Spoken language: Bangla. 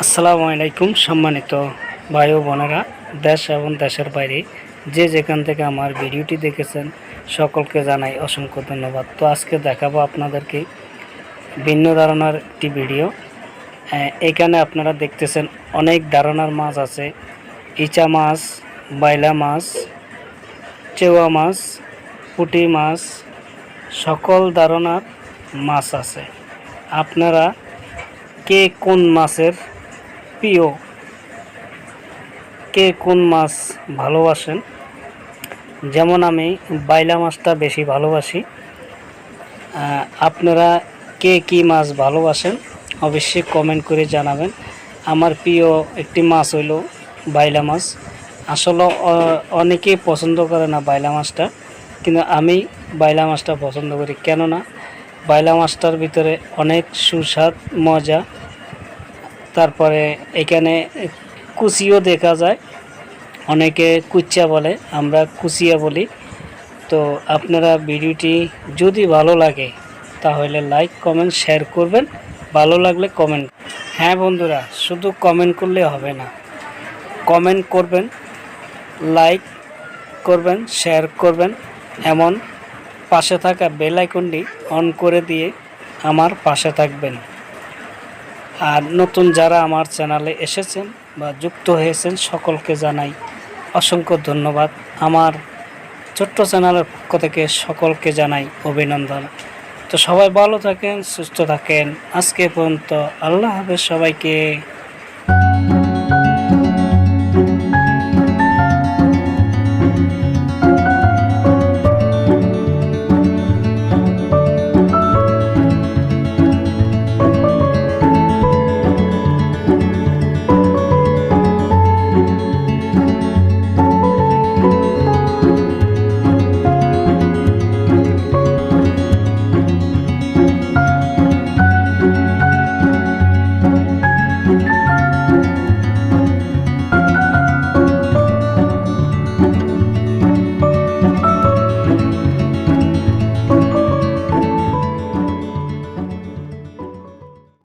আসসালামু আলাইকুম সম্মানিত ভাই ও বোনেরা, দেশ এবং দেশের বাইরে। যে যেখান থেকে আমার ভিডিওটি দেখেছেন, সকলকে জানাই অসংখ্য ধন্যবাদ। তো আজকে দেখাবো আপনাদেরকে ভিন্ন ধারণার একটি ভিডিও। এখানে আপনারা দেখতেছেন অনেক ধারণার মাছ আছে। ইচা মাছ, বাইলা মাছ, চেওয়া মাছ, পুঁটি মাছ, সকল ধারণার মাছ আছে। আপনারা কে কোন মাছের প্রিয় কে কোন মাছ ভালোবাসেন? যেমন আমি বাইলা মাছটা বেশি ভালোবাসি। আপনারা কে কি মাছ ভালোবাসেন অবশ্যই কমেন্ট করে জানাবেন। আমার প্রিয় একটি মাছ হইল বাইলা মাছ। আসলে অনেকেই পছন্দ করে না বাইলা মাছটা, কিন্তু আমি বাইলা মাছটা পছন্দ করি। কেননা, বাইলা মাছটার ভিতরে অনেক সুস্বাদ, মজা তারপরে এখানে কুচিও দেখা যায়। অনেকে কুচ্চা বলে, আমরা কুচিয়া বলি। তো আপনারা ভিডিওটি যদি ভালো লাগে, তাহলে লাইক কমেন্ট শেয়ার করবেন। ভালো লাগলে কমেন্ট হ্যাঁ বন্ধুরা, শুধু কমেন্ট করলে হবে না। কমেন্ট করবেন লাইক করবেন শেয়ার করবেন। এমন পাশে থাকা বেল আইকনটি অন করে দিয়ে আমার পাশে থাকবেন। আর নতুন যারা আমার চ্যানেলে এসেছেন বা যুক্ত হয়েছেন সকলকে জানাই অসংখ্য ধন্যবাদ। আমার ছোট্ট চ্যানেলের পক্ষ থেকে সকলকে জানাই অভিনন্দন। তো সবাই ভালো থাকেন, সুস্থ থাকেন। আজকে পর্যন্ত আল্লাহ হাফেজ সবাইকে।